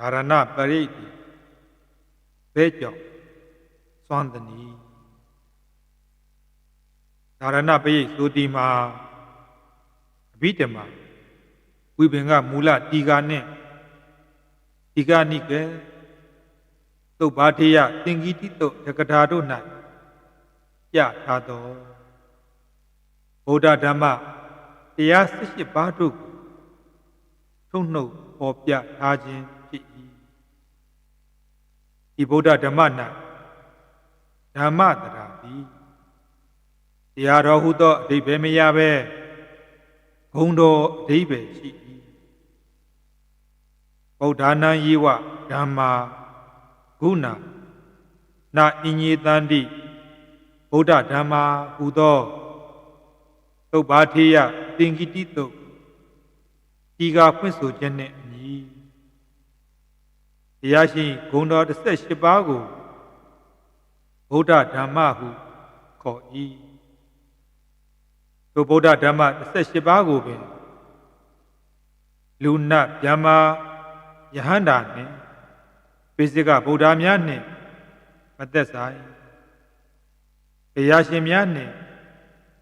ဒါရဏပရိတိဘဲကြောင့်စွမ်းတနီဒါရဏပရိဆိုတီမှာအဘိဓမ္မာဝိပင်ကမူလတီကာနဲ့တီကာနိကေသုတ်ဘာထေယသင်္ကိတိတုတ်တက္ကထာတို့၌ပြထားသောဗုဒ္ဓဓမ္မတရား18ပါးတို့ကိုထုတ်နှုတ်ဟောပြထားခြင်း ဖြစ်၏ဒီဗုဒ္ဓဓမ္မ၌ဓမ္မတရာသည်တရားတော်ဟုသောအဓိပ္ပာယ်မရဘဲဂုံတော်အဓိပ္ပာယ်ရှိ၏ဗုဒ္ဓနာယေဝဓမ္မာဂုဏနာအင်ញေတန္တိဗုဒ္ဓဓမ္မာဟူသောသုတ်ပါထေယသင်္ကိတိတုတ်ဒီကဖွင့်ဆိုခြင်းနှင့်အညီ တရားရှိဂုံတော်18ပါးကိုဗုဒ္ဓဓမ္မဟုခေါ်၏ထိုဗုဒ္ဓဓမ္မ18ပါးကိုပင်လူနတ်ဗျမ္မာယဟန္တာနှင့်ပိစိကဗုဒ္ဓများနှင့်မသက်ဆိုင်တရားရှင်များနှင့်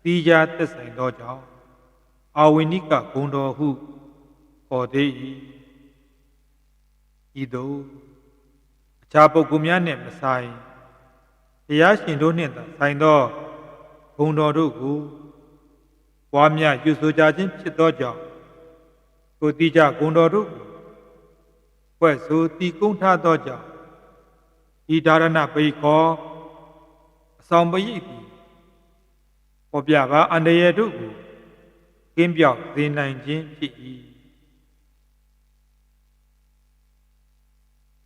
တိကြသက်ဆိုင်သောကြောင့်အာဝိနိကဂုံတော်ဟုခေါ်သေး၏ ဤသို့အခြားပုဂ္ဂိုလ်များနှင့်မဆိုင်တရားရှင်တို့နှင့်သာဆိုင်သောဂုံတော်တို့ကိုပွားများယူဆိုကြခြင်းဖြစ်သောကြောင့်ကိုတိကြဂုံတော်တို့ကိုဖွဲ့ဆိုတည်ကုန်းထားသောကြောင့်ဤဒါရဏပိခောအဆောင်ပရိတ်သည်ပေါ်ပြပါအန္တရာယ်တို့ကိုကင်းပြောက်စေနိုင်ခြင်းဖြစ်၏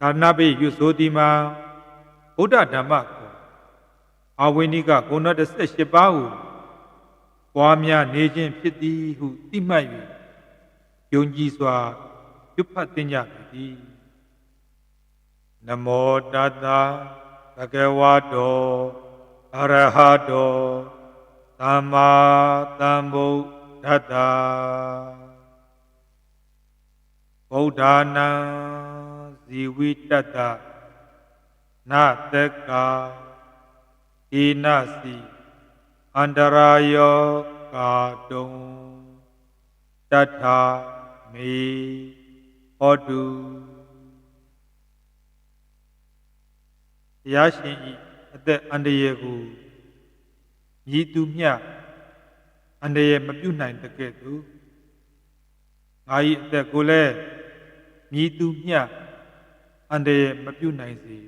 ဒါရဏပိယူဆိုသည်မှာဗုဒ္ဓဓမ္မကိုအာဝိနိကဂုဏ18ပါးကိုပွားများနေခြင်းဖြစ်သည်ဟုသိမှတ်၍ယုံကြည်စွာပြုဖတ်သင်ကြပြီနမောတတဘဂဝါတောအရဟတောသမ္မာသမ္ဗုဒ္ဓတ္တဗုဒ္ဓနာ ဇီဝိတတ္တနတက္ကာဣနစီအန္တရာယောကာတုံတထာမေဟောတုတရားရှင်ဤအသက်အန္တရာယ်ကိုမြည်သူမျှအန္တရာယ်မပြုနိုင်တကဲ့သို့ငါ၏အသက်ကိုလည်းမြည်သူမျှ အန္တရာယ်မပြုနိုင်စေ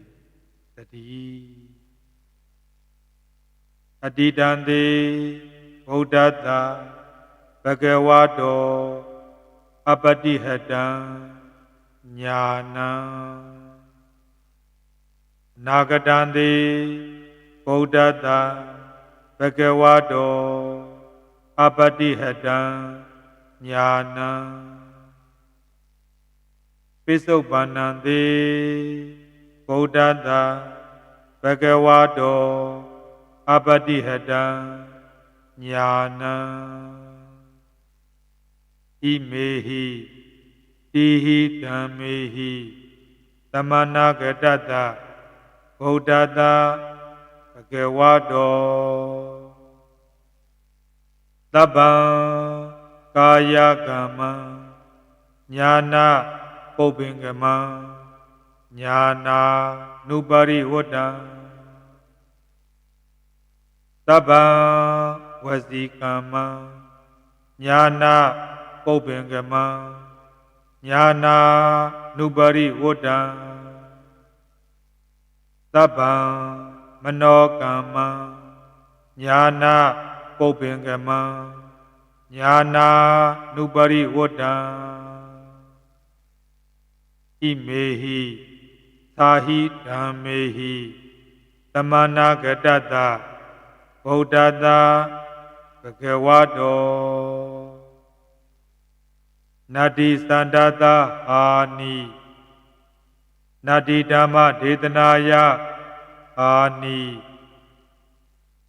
တည်းအတိတံတိဗုဒ္ဓတာဘဂဝါတောအပတိဟတံညာနံနာဂတံတိဗုဒ္ဓတာဘဂဝါတောအပတိဟတံညာနံ ပိစုပန္နံတိဗုဒ္ဓတာဘဂဝါတောအပတိဟတံညာနံဣမေဟိတိဟိဓမ္မေဟိသမနာဂတတဗုဒ္ဓတာဘဂဝါတောတပ္ပံကာယကမ္မညာနာ ပုပ္ပင်ကမံညာနာနုပရိဝတ္တံတပ္ပံဝစီကမ္မညာနာပုပ္ပင်ကမံညာနာနုပရိဝတ္တံတပ္ပံမနောကမ္မညာနာပုပ္ပင်ကမံညာနာနုပရိဝတ္တံ ဣမေဟိသာဟိဓမ္မေဟိသမနာဂတတဗုဒ္ဓတာဘဂဝါတောနတ္တိသန္တတာအာနိနတ္တိဓမ္မဒေသနာယအာနိ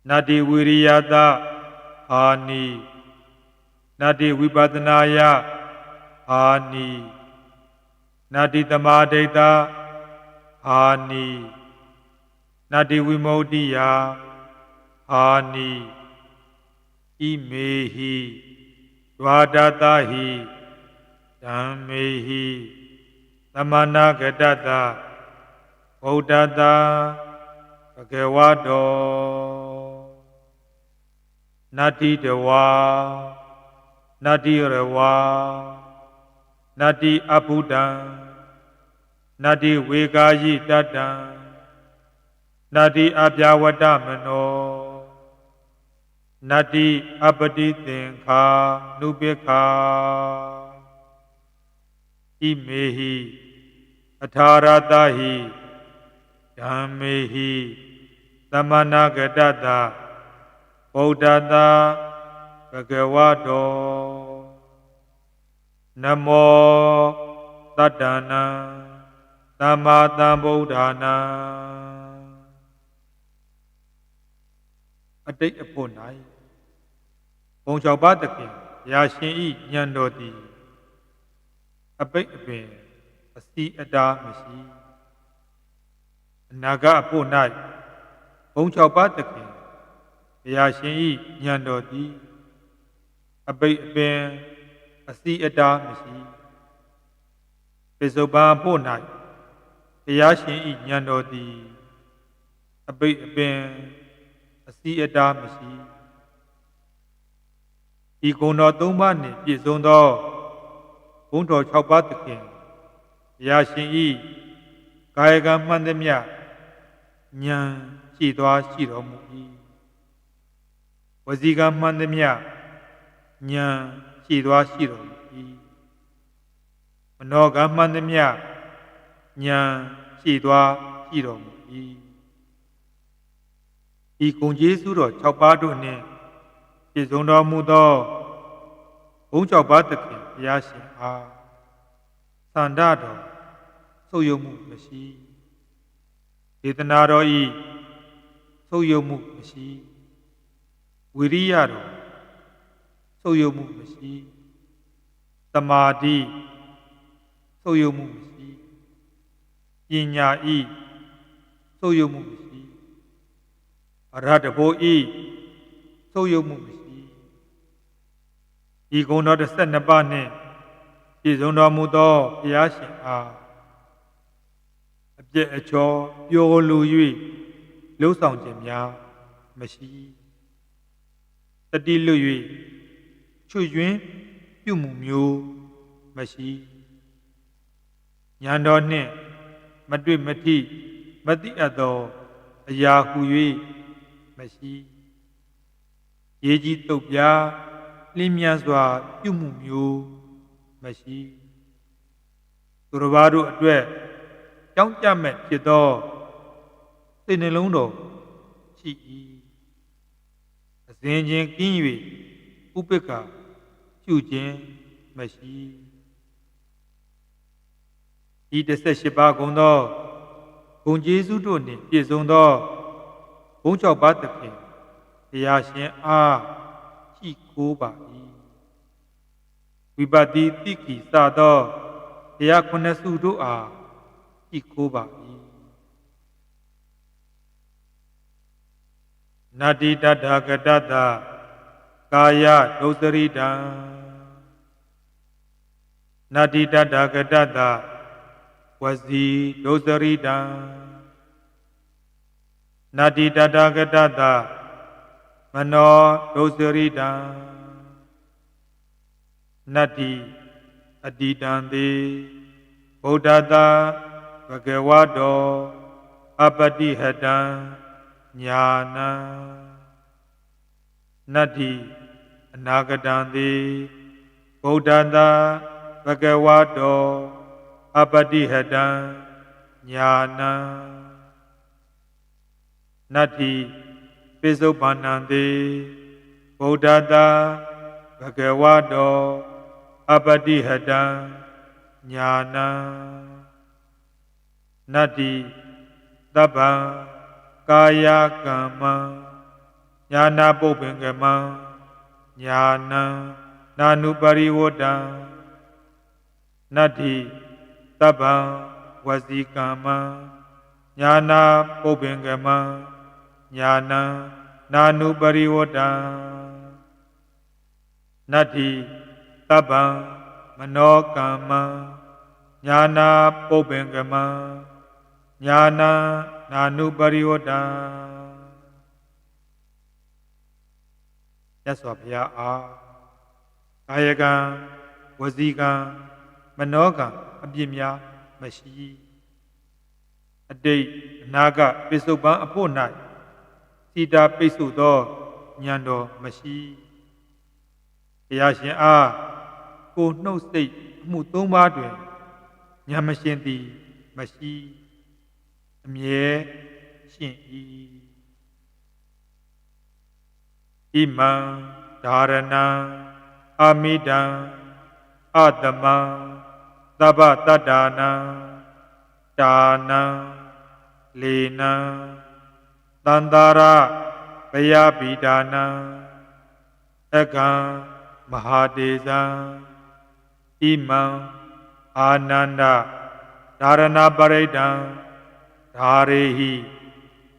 နတ္တိဝိရိယတအာနိနတ္တိဝိပဿနာယအာနိ နာတိတမာဒိဋ္ဌဟာနိနာတိဝိမု ക്തി ယဟာနိဣမေဟိဒွါဒတဟိဓမ္မေဟိသမနာဂတတဗုဒ္ဓတာဘဂဝတောနတ္တိတဝါနတ္တိရဝါ နတ္တိအဘုဒ္ဓံနတ္တိဝေကာယိတတ္တံနတ္တိအပြာဝတ္တမနောနတ္တိအပတိသင်္ခာနုပိခာဣမေဟိအထာရတဟိဓမ္မေဟိသမနာဂတတဗုဒ္ဓတာဘဂဝတော နမောတတ္တနာသမ္မာသမ္ဗုဒ္ဓနာအတိတ်အဖို့၌ဘုံ၆ပါးတခင်ရာရှင်ဤဉာဏ်တော်သည်အပိတ်အပင်အစီအတာမရှိအနာဂတ်အဖို့၌ဘုံ၆ပါးတခင်ရာရှင်ဤဉာဏ်တော်သည်အပိတ်အပင် အစီအတာမရှိပိစုပန်အဖို့၌တရားရှင်ဤဉာဏ်တော်သည်အပိတ်အပင်အစီအတာမရှိဤကုံတော်၃ပါးနှင့်ပြည့်စုံသောဘုံတော်၆ပါးသခင်ဘုရားရှင်ဤကာယကံမှန်သမျှဉာဏ်ရှိသွားရှိတော်မူ၏ဝစီကံမှန်သမျှဉာဏ် ရှိသွားရှိတော်မူ၏မနောကံမှန်သမျှဉာဏ်ရှိသွားရှိတော်မူ၏ဤကုံကျေးဇူးတော်၆ပါးတို့နှင့်ပြည့်စုံတော်မူသောဘုန်း၆ပါးသခင်ဘုရားရှင်အားသန္တာတော်ဆုပ်ယုံမှုမရှိဒေသနာတော်ဤဆုပ်ယုံမှုမရှိဝိရိယတော် ဆုပ်ယုံမှုမရှိတမာတိဆုပ်ယုံမှုမရှိပညာဤဆုပ်ယုံမှုမရှိအရဟတဘောဤဆုပ်ယုံမှုမရှိဤကုံတော်12ပါးနှင့်ပြည့်စုံတော်မူသောဘုရားရှင်အားအပြည့်အချောပျော်လူ၍လှုပ်ဆောင်ခြင်းများမရှိတတိလွတ်၍ ချွတ်ယွင်းပြုမှုမျိုးမရှိညာတော်နှင့်မတွေ့မထိမသိအပ်သောအရာဟု၍မရှိရေကြီးတုတ်ပြားလင်းမြစွာပြုမှုမျိုးမရှိသူတော်ဘာတို့အတွက်ကြောင်းကြမဲ့ဖြစ်သောစိတ်နှလုံးတော်ရှိ၏အစဉ်ချင်းကင်း၍ဥပိ္ပခ ပြုခြင်းမရှိဤ18ပါးကုန်သောဂုံကျေးဇူးတို့နှင့်ပြည့်စုံသောဘုန်း၆ပါးသခင်တရားရှင်အားရှိခိုးပါ၏ဝိပတိတိကိစသောတရားခုနှစ်စုတို့အားရှိခိုးပါ၏နတ္တိတတကတတကာယဒုစရိတံ နတ္တိတတကတတဝစီဒုစရိတံနတ္တိတတကတတမနောဒုစရိတံနတ္တိအတိတံတိဗုဒ္ဓတာဘဂဝတောအပတိဟတံညာနံနတ္တိအနာဂတံတိဗုဒ္ဓတာ ဘဂဝတောအပတိဟတံညာနံနတ္တိပိစုပန္နံတိဗုဒ္ဓတာဘဂဝတောအပတိဟတံညာနံနတ္တိတပ္ပံကာယကမ္မညာနာပုပ္ပင်ကမံညာနံနာနုပရိဝတ္တံ နတ္တိတပ္ပံဝစီကမ္မံညာနာပုပ္ပင်ကမံညာနံနာနုပရိဝတ္တံနတ္တိတပ္ပံမနောကမ္မံညာနာပုပ္ပင်ကမံညာနာနာနုပရိဝတ္တံရသော်ဘုရားအားကာယကံဝစီကံ မနောကံအပြစ်များမရှိအတိတ်အနာကပိစုပန်အဖို့၌စီတာပိစုသောဉာဏ်တော်မရှိတရားရှင်အားကိုနှုတ်စိတ်အမှုသုံးပါးတွင်ဉာဏ်မရှင်သည်မရှိအမြဲရှင်၏ဣမံဒါရဏံအမိတံအတမံ သဗ္ဗတတ္တာနံတာနံလေနံတန္တာရဘယပိဒါနံအကံမဟာတေဇံဣမံအာနန္ဒဒါရဏပရိဒံဓာရေဟိ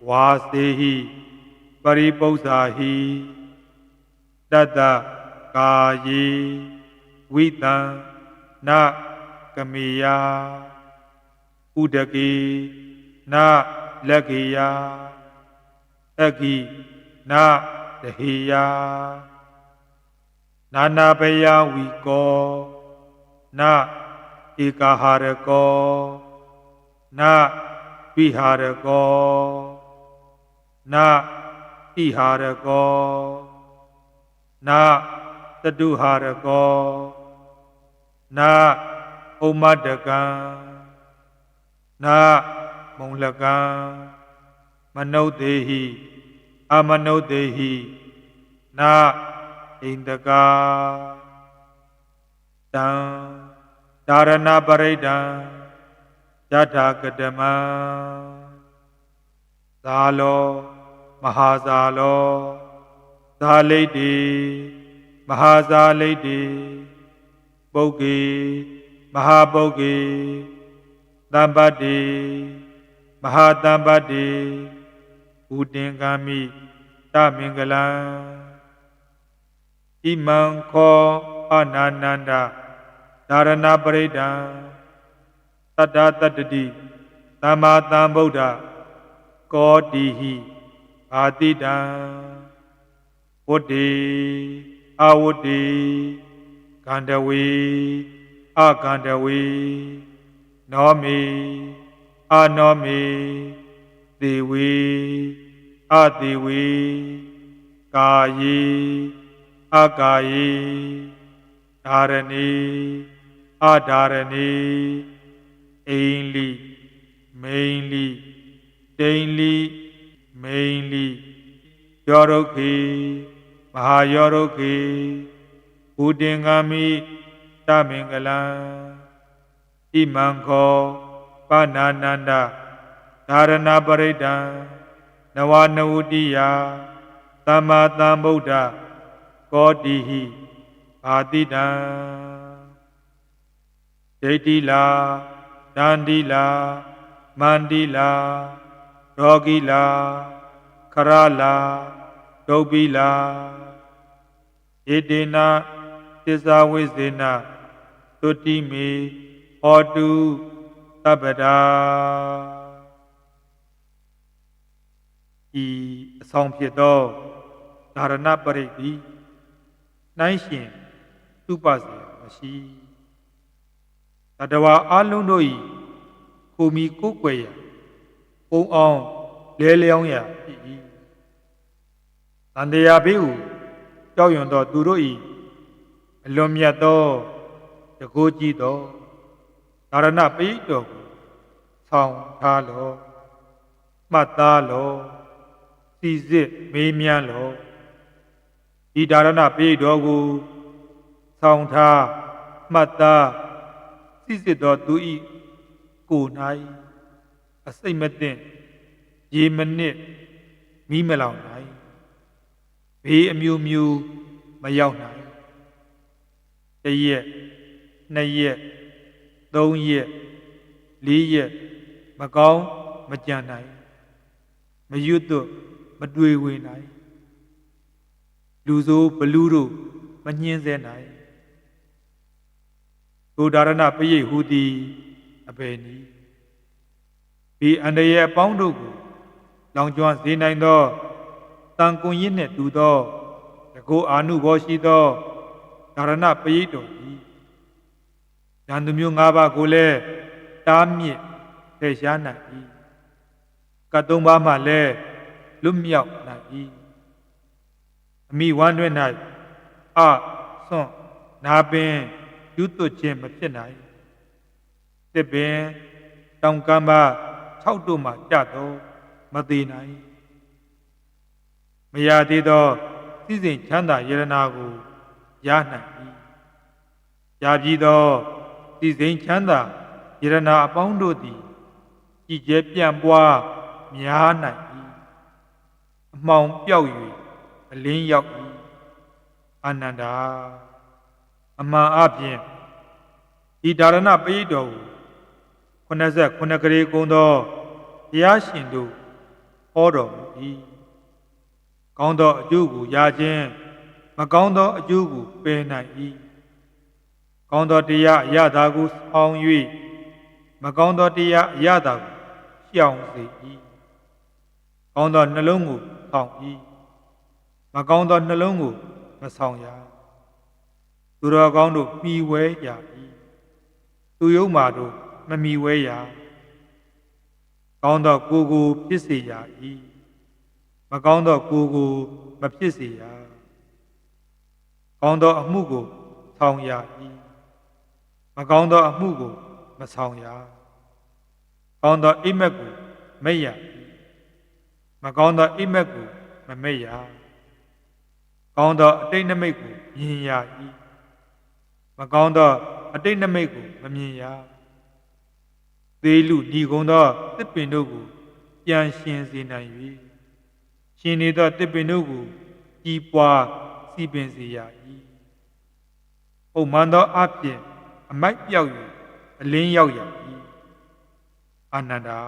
ဝါစေဟိပရိပု္ပ္ပာဟိတတ္တကာယေဝိတံန ကမေယဥဒကေနလက်ကေယအကိနတဟေယနာနာပယဝီကောနဧကဟာရကောနဝိဟာရကောနဣဟာရကောနတတုဟာရကောနာ ဥမ္မတကံနာမုံလကံမနုဿေဟိအမနုဿေဟိနာဣန္ဒကာတံဒါရဏပရိဒံယထာကတမံဇာလောမဟာဇာလောဇာလိတ်တိမဟာဇာလိတ်တိပုဂ္ဂေ မဟာပုဂ္ဂေတမ္ပတ္တိမဟာတမ္ပတ္တိဥတင်ကမိတမင်္ဂလံဣမံခောအနာနန္ဒဒါရဏပရိဒံတတ္တတတ္တိသမ္မာသမ္ဗုဒ္ဓကောတိဟိအာတိတံဝတ္တိအဝတ္တိကန္တဝေ အခန္တဝေနောမေအနောမေသေဝေအသေဝေကာယေအကာယေဓာရဏီအဓာရဏီအိန္လိမိန်လိတိန်လိမိန်လိယောရုခေမဟာယောရုခေဥတင်ဂမိ တမင်္ဂလံဣမံခောပနာနန္ဒဒါရဏပရိဒံနဝနဝတိယသမ္မာသမ္ဗုဒ္ဓကောတိဟိအာတိတံဒိဋ္ဌိလာဒန္တိလာမန္တိလာရောဂီလာခရလာဒုပ္ပိလာဣတေနသစ္စာဝိဇေန သုတိမေဟောတုတပ္ပဒါဤအဆောင်ဖြစ်သောဓာရဏပရိတ်သည်နိုင်ရှင်သူပစေမရှိတတဝါအလုံးတို့၏ကိုမီကိုကွယ်ရာပုံအောင်လဲလျောင်းရာဖြစ်၏တန်တရားဘေးဟုကြောက်ရွံ့သောသူတို့၏အလွန်မြတ်သော တကိုးကြည့်သောဒါရဏပိဋတော်ကိုဆောင်းထားလောမှတ်သားလောစီစစ်မေးမြန်းလောဒီဒါရဏပိဋတော်ကိုဆောင်းထားမှတ်သားစီစစ်သောသူဤကို၌အစိတ်မသိရေမနစ်မိမလောင်နိုင်ဘေးအမျိုးမျိုးမရောက်နိုင်တစ်ရက် နှစ်ရက်သုံးရက်လေးရက်မကောင်းမကြံနိုင်မရွတ်သွတ်မတွေ့ဝေနိုင်လူဆိုးဘလူးတို့မညှင်းဆဲနိုင်ဒုဒါရဏပရိဟူသည်အဘယ်နည်းဒီအန္တရာယ်အပေါင်းတို့ကိုလောင်ကျွမ်းစေနိုင်သောတန်ကွန်ရစ်နှင့်တူသောတကောအာနုဘောရှိသောဒါရဏပရိတော်သည် ဉာဏ်သူမျိုး၅ပါးကိုလည်းတားမြစ်ထည့်ရှားနိုင်၏ကတ်သုံးပါးမှလည်းလွတ်မြောက်နိုင်၏အမိဝမ်းတွင်၌အဆွန့်နာပင်ယူသွတ်ခြင်းမဖြစ်နိုင်တစ်ပင်တောင်ကမ်းပါ၆တို့မှကြတော့မသေးနိုင်မရသေးသောစည်းစိမ်ချမ်းသာယရနာကိုရနိုင်၏ရပြီးသော စည်းစိမ်ချမ်းသာယရနာအပေါင်းတို့သည်ကြည်ကျဲပြန့်ပွားများနိုင်၏အမှောင်ပြောက်၍အလင်းရောက်၏အာနန္ဒာအမှန်အပြင်ဒီဒါရဏပရိတော်ကို89ကလေးကုံသောဘုရားရှင်တို့ဟောတော်မူ၏ကောင်းသောအကျိုးကိုရခြင်းမကောင်းသောအကျိုးကိုပယ်နိုင်၏ ကောင်းသောတရားအရသာကိုဆောင်၍မကောင်းသောတရားအရသာကိုရှောင်စေ၏ကောင်းသောနှလုံးကိုဆောင်၏မကောင်းသောနှလုံးကိုမဆောင်ရသူတော်ကောင်းတို့မှီဝဲရ၏သူယုံမာတို့မမီဝဲရကောင်းသောကိုယ်ကိုဖြစ်စေရ၏မကောင်းသောကိုယ်ကိုမဖြစ်စေရကောင်းသောအမှုကိုဆောင်ရ၏ မကောင်းသောအမှုကိုမဆောင်ရကောင်းသောအိမ်မက်ကိုမိတ်ရ၏မကောင်းသောအိမ်မက်ကိုမမိတ်ရကောင်းသောအတိတ်နမိတ်ကိုမြင်ရ၏မကောင်းသောအတိတ်နမိတ်ကိုမမြင်ရသေးလူညီကုံသောတစ်ပင်တို့ကိုပြန်ရှင်စေနိုင်၍ရှင်နေသောတစ်ပင်တို့ကိုကြီးပွားစီပင်စေရ၏ပုံမှန်သောအဖြစ် အမိုက်ပြောက်၍အလင်းရောက်ရ၏အာနန္ဒာ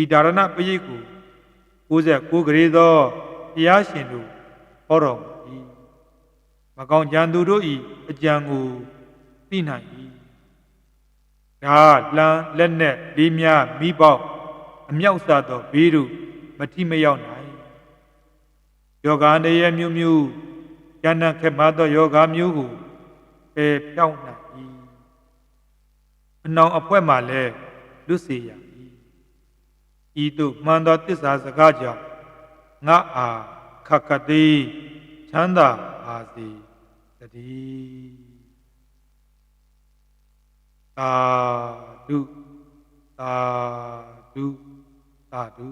ဤဒါရဏပရိတ်ကို69ကလေးသောတရားရှင်တို့ဟောတော်မူ၏မကောင်းကြံသူတို့၏အကြံကိုသိနိုင်၏ဒါလမ်းလက်နဲ့လေးများမိပေါက်အမြောက်စားသောဘေးတို့မတိမရောက်နိုင်ယောဂအနေရမျိုးမျိုးဉာဏ်ခက်မှသောယောဂမျိုးကိုပယ်ဖြောင်းနိုင်၏ အနောင်အဖွဲမှလည်းလွတ်စေရ၏ဤသို့မှန်သောတစ္ဆာစကားကြောင့်ငါအားခက်ခတ်သည်ချမ်းသာပါစေတည်းသာဓုသာဓုသာဓု